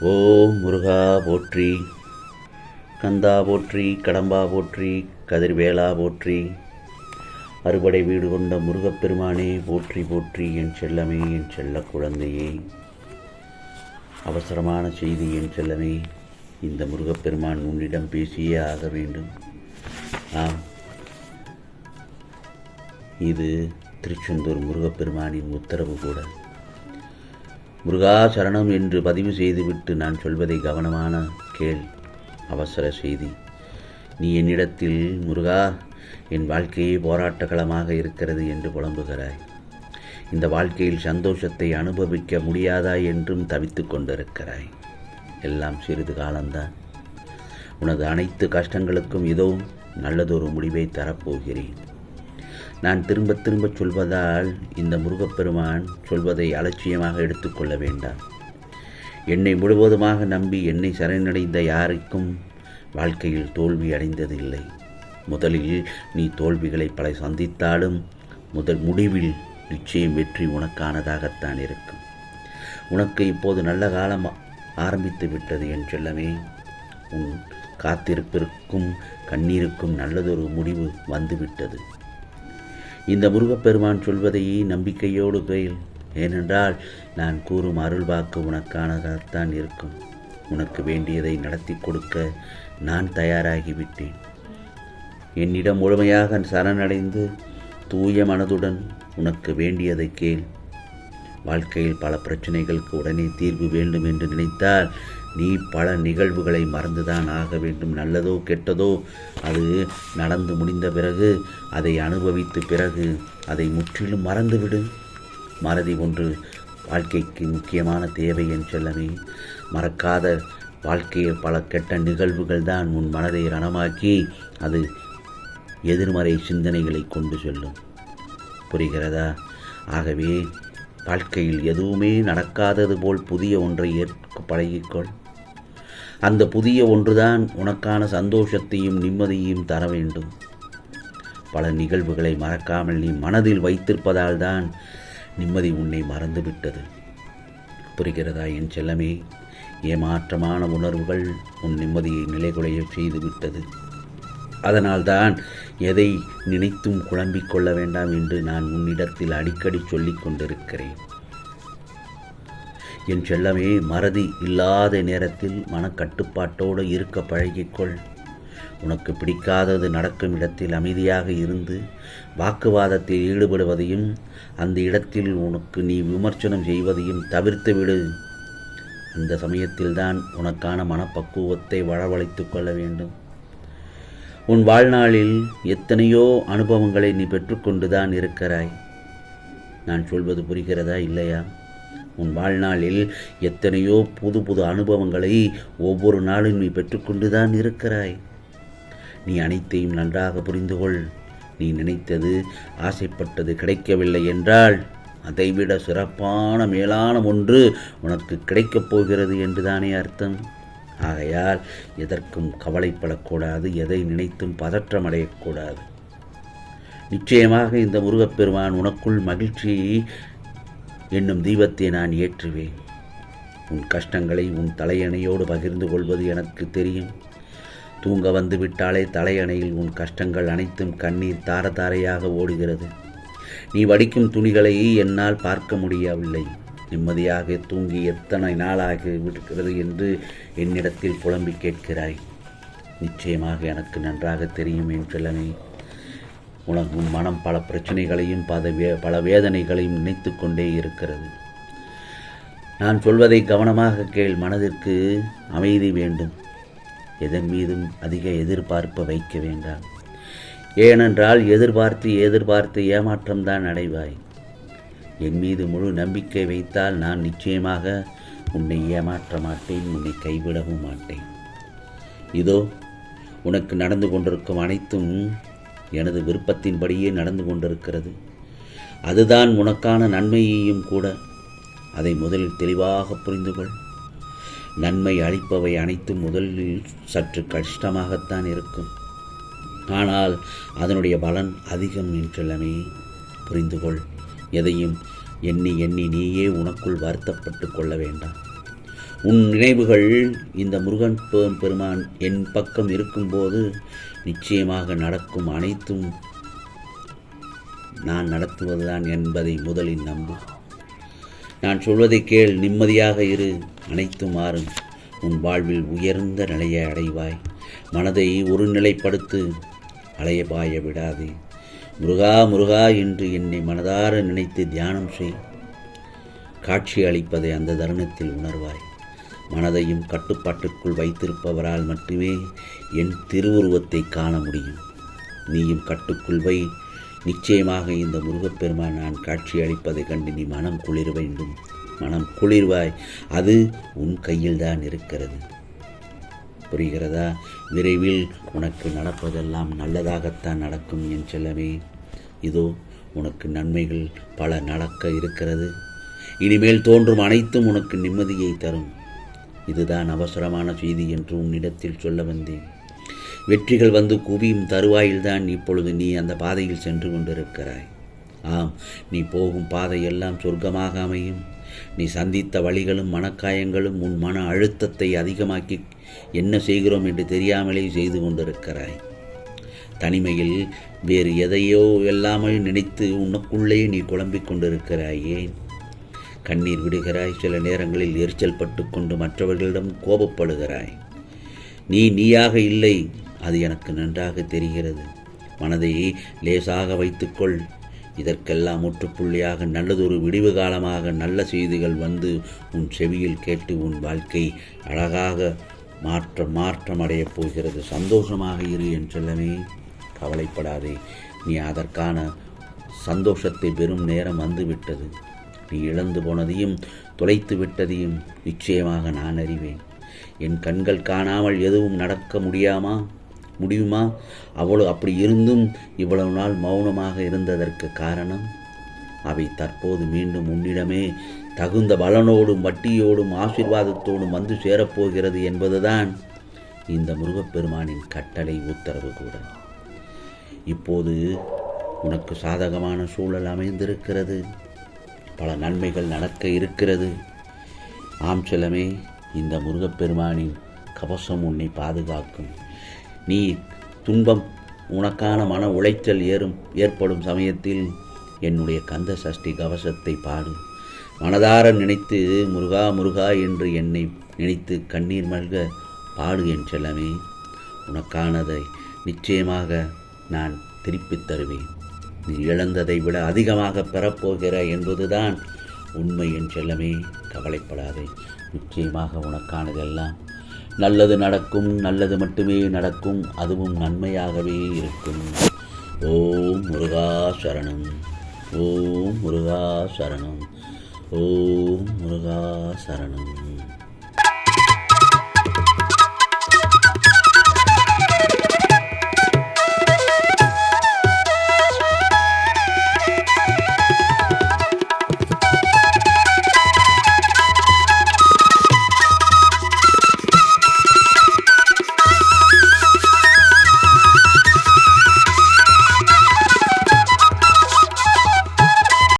ஓம் முருகா போற்றி கந்தா போற்றி கடம்பா போற்றி கதிர்வேலா போற்றி அறுபடை வீடு கொண்ட முருகப்பெருமானே போற்றி போற்றி என் செல்லமே என் செல்ல குழந்தையே. அவசரமான செய்தி என் செல்லமே இந்த முருகப்பெருமான் உன்னிடம் பேசியே ஆக வேண்டும். ஆம். இது திருச்செந்தூர் முருகப்பெருமானின் உத்தரவு கூட. முருகா சரணம் என்று பதிவு செய்துவிட்டு நான் சொல்வதை கவனமான கேள் அவசர செய்தி. நீ என்னிடத்தில் முருகா என் வாழ்க்கையே போராட்டகளமாக இருக்கிறது என்று புலம்புகிறாய். இந்த வாழ்க்கையில் சந்தோஷத்தை அனுபவிக்க முடியாதா என்றும் தவித்து கொண்டிருக்கிறாய். எல்லாம் சிறிது காலம்தான். உனது அனைத்து கஷ்டங்களுக்கும் இதோ நல்லதொரு முடிவை தரப்போகிறேன். நான் திரும்ப திரும்ப சொல்வதால் இந்த முருகப்பெருமான் சொல்வதை அலட்சியமாக எடுத்துக்கொள்ள வேண்டாம். என்னை முழுவதுமாக நம்பி என்னை சரணடைந்த யாருக்கும் வாழ்க்கையில் தோல்வி அடைந்ததில்லை. முதலில் நீ தோல்விகளை பல சந்தித்தாலும் முதல் முடிவில் நிச்சயம் வெற்றி உனக்கானதாகத்தான் இருக்கும். உனக்கு இப்போது நல்ல காலம் ஆரம்பித்து விட்டது என் செல்லமே. உன் காத்திருப்பிற்கும் கண்ணீருக்கும் நல்லதொரு முடிவு வந்துவிட்டது. இந்த முருகப்பெருமான் சொல்வதை நம்பிக்கையோடு கேள். ஏனென்றால் நான் கூறும் அருள்வாக்கு உனக்கானதாகத்தான் இருக்கும். உனக்கு வேண்டியதை நடத்தி கொடுக்க நான் தயாராகிவிட்டேன். என்னிடம் முழுமையாக சரணடைந்து தூய மனதுடன் உனக்கு வேண்டியதை கேள். வாழ்க்கையில் பல பிரச்சனைகளுக்கு உடனே தீர்வு வேண்டும் என்று நினைத்தால் நீ பல நிகழ்வுகளை மறந்துதான் ஆக வேண்டும். நல்லதோ கெட்டதோ அது நடந்து முடிந்த பிறகு அதை அனுபவித்த பிறகு அதை முற்றிலும் மறந்துவிடு. மறதி ஒன்று வாழ்க்கைக்கு முக்கியமான தேவை என் செல்லமே. மறக்காத வாழ்க்கையில் பல கெட்ட நிகழ்வுகள் தான் உன் மனதை ரணமாக்கி அது எதிர்மறை சிந்தனைகளை கொண்டு செல்லும். புரிகிறதா? ஆகவே வாழ்க்கையில் எதுவுமே நடக்காதது போல் புதிய ஒன்றை ஏற்க பழகிக்கொள். அந்த புதிய ஒன்றுதான் உனக்கான சந்தோஷத்தையும் நிம்மதியையும் தர வேண்டும். பல நிகழ்வுகளை மறக்காமல் நீ மனதில் வைத்திருப்பதால் தான் நிம்மதி உன்னை மறந்துவிட்டது. புரிகிறதா என் செல்லமே? ஏமாற்றமான உணர்வுகள் உன் நிம்மதியை நிலைகுலைய செய்துவிட்டது. அதனால்தான் எதை நினைத்தும் குழம்பிக் கொள்ள வேண்டாம் என்று நான் உன்னிடத்தில் அடிக்கடி சொல்லிக் கொண்டிருக்கிறேன். என் செல்லமே மறதி இல்லாத நேரத்தில் மனக்கட்டுப்பாட்டோடு இருக்க பழகிக்கொள். உனக்கு பிடிக்காதது நடக்கும் இடத்தில் அமைதியாக இருந்து வாக்குவாதத்தில் ஈடுபடுவதையும் அந்த இடத்தில் உனக்கு நீ விமர்சனம் செய்வதையும் தவிர்த்து விடு. அந்த சமயத்தில்தான் உனக்கான மனப்பக்குவத்தை வரவழைத்து கொள்ள வேண்டும். உன் வாழ்நாளில் எத்தனையோ அனுபவங்களை நீ பெற்றுக்கொண்டுதான் இருக்கிறாய். நான் சொல்வது புரிகிறதா இல்லையா? உன் வாழ்நாளில் எத்தனையோ புது புது அனுபவங்களை ஒவ்வொரு நாளும் நீ பெற்றுக்கொண்டுதான் இருக்கிறாய். நீ அனைத்தையும் நன்றாக புரிந்து கொள் நீ நினைத்தது ஆசைப்பட்டது கிடைக்கவில்லை என்றால் அதைவிட சிறப்பான மேலான ஒன்று உனக்கு கிடைக்கப் போகிறது என்றுதானே அர்த்தம். ஆகையால் எதற்கும் கவலைப்படக்கூடாது எதை நினைத்தும் பதற்றமடையக்கூடாது. நிச்சயமாக இந்த முருகப்பெருமான் உனக்குள் மகிழ்ச்சி என்னும் தீபத்தை நான் ஏற்றுவேன். உன் கஷ்டங்களை உன் தலையணையோடு பகிர்ந்து கொள்வது எனக்கு தெரியும். தூங்க வந்து விட்டாலே தலையணையில் உன் கஷ்டங்கள் அனைத்தும் கண்ணீர் தார தாரையாக ஓடுகிறது. நீ வடிக்கும் துணிகளை என்னால் பார்க்க முடியவில்லை. நிம்மதியாக தூங்கி எத்தனை நாளாகி இருக்கிறது என்று என்னிடத்தில் புலம்பி கேட்கிறாய். நிச்சயமாக எனக்கு நன்றாக தெரியும் என் செல்லமே. உனக்கும் மனம் பல பிரச்சனைகளையும் பல வே பல வேதனைகளையும் நினைத்து கொண்டே இருக்கிறது. நான் சொல்வதை கவனமாக கேள் மனதிற்கு அமைதி வேண்டும். எதன் மீதும் அதிக எதிர்பார்ப்பை வைக்க வேண்டாம். ஏனென்றால் எதிர்பார்த்து எதிர்பார்த்து ஏமாற்றம்தான் அடைவாய். என் மீது முழு நம்பிக்கை வைத்தால் நான் நிச்சயமாக உன்னை ஏமாற்ற மாட்டேன் உன்னை கைவிடவும் மாட்டேன். இதோ உனக்கு நடந்து கொண்டிருக்கும் அனைத்தும் எனது விருப்பத்தின்படியே நடந்து கொண்டிருக்கிறது. அதுதான் உனக்கான நன்மையையும் கூட. அதை முதலில் தெளிவாக புரிந்து கொள் நன்மை அளிப்பவை அனைத்தும் முதலில் சற்று கஷ்டமாகத்தான் இருக்கும். ஆனால் அதனுடைய பலன் அதிகம் என்றெல்லாமே புரிந்து கொள் எதையும் எண்ணி எண்ணி நீயே உனக்குள் வருத்தப்பட்டு கொள்ள வேண்டாம். உன் நினைவுகள் இந்த முருகன் பெருமான் என் பக்கம் இருக்கும்போது நிச்சயமாக நடக்கும் அனைத்தும் நான் நடத்துவதுதான் என்பதை முதலில் நம்பு. நான் சொல்வதை கேள் நிம்மதியாக இரு. அனைத்தும் மாறும். உன் வாழ்வில் உயர்ந்த நிலையை அடைவாய். மனதை ஒருநிலைப்படுத்து அலையபாய விடாதே. முருகா முருகா என்று என்னை மனதார நினைத்து தியானம் செய். காட்சி அளிப்பதை அந்த தருணத்தில் உணர்வாய். மனதையும் கட்டுப்பாட்டுக்குள் வைத்திருப்பவரால் மட்டுமே என் திருவுருவத்தை காண முடியும். நீயும் கட்டுக்குள் வை நிச்சயமாக இந்த முருகப்பெருமான் நான் காட்சி அளிப்பதைக் கண்டு நீ மனம் குளிர வேண்டும். மனம் குளிர்வாய் அது உன் கையில்தான் இருக்கிறது. புரிகிறதா? விரைவில் உனக்கு நடப்பதெல்லாம் நல்லதாகத்தான் நடக்கும் என் செல்லமே. இதோ உனக்கு நன்மைகள் பல நடக்க இருக்கிறது. இனிமேல் தோன்றும் அனைத்தும் உனக்கு நிம்மதியை தரும். இதுதான் அவசரமான செய்தி என்று உன்னிடத்தில் சொல்ல வந்தேன். வெற்றிகள் வந்து குவியும் தருவாயில்தான் இப்பொழுது நீ அந்த பாதையில் சென்று கொண்டிருக்கிறாய். ஆம் நீ போகும் பாதையெல்லாம் சொர்க்கமாக அமையும். நீ சந்தித்த வழிகளும் மனக்காயங்களும் உன் மன அழுத்தத்தை அதிகமாக்கி என்ன செய்கிறோம் என்று தெரியாமலே செய்து கொண்டிருக்கிறாய். தனிமையில் வேறு எதையோ எல்லாமே நினைத்து உனக்குள்ளே நீ குழம்பிக் கொண்டிருக்கிறாய். ஏன் கண்ணீர் விடுகிறாய். சில நேரங்களில் எரிச்சல் பட்டு கொண்டு மற்றவர்களிடம் கோபப்படுகிறாய். நீ நீயாக இல்லை. அது எனக்கு நன்றாக தெரிகிறது. மனதை லேசாக வைத்துக்கொள். இதற்கெல்லாம் முற்றுப்புள்ளியாக நல்லதொரு விடிவு காலமாக நல்ல செய்திகள் வந்து உன் செவியில் கேட்டு உன் வாழ்க்கை அழகாக மாற்ற மாற்றம் அடையப் போகிறது. சந்தோஷமாக இரு என் செல்லமே. கவலைப்படாதே. நீ அதற்கான சந்தோஷத்தை பெறும் நேரம் வந்துவிட்டது. நீ இழந்து போனதையும் தொலைத்து விட்டதையும் நிச்சயமாக நான் அறிவேன். என் கண்கள் காணாமல் எதுவும் நடக்க முடியாமா? முடியுமா? அவ்வளவு அப்படி இருந்தும் இவ்வளவு நாள் மௌனமாக இருந்ததற்கு காரணம்? அவை தற்போது மீண்டும் உன்னிடமே தகுந்த பலனோடும் வட்டியோடும் ஆசீர்வாதத்தோடும் வந்து சேரப்போகிறது என்பதுதான் இந்த முருகப்பெருமானின் கட்டளை உத்தரவு கூட. இப்போது உனக்கு சாதகமான சூழல் அமைந்திருக்கிறது. பல நன்மைகள் நடக்க இருக்கிறது. ஆம் செல்லமே இந்த முருகப்பெருமானின் கவசம் உன்னை பாதுகாக்கும். நீ துன்பம் உனக்கான மன உளைச்சல் ஏறும் ஏற்படும் சமயத்தில் என்னுடைய கந்த சஷ்டி கவசத்தை பாடு. மனதார நினைத்து முருகா முருகா என்று என்னை நினைத்து கண்ணீர் மல்க பாடு என் செல்லமே. உனக்கானதை நிச்சயமாக நான் திருப்பித் தருவேன். நீ இழந்ததை விட அதிகமாக பெறப்போகிற என்பதுதான் உண்மை என் செல்லமே. கவலைப்படாதே. நிச்சயமாக உனக்கானதெல்லாம் நல்லது நடக்கும் நல்லது மட்டுமே நடக்கும் அதுவும் நன்மையாகவே இருக்கும். ஓம் முருகா சரணம். ஓம் முருகா சரணம். ஓம் முருகா சரணம்.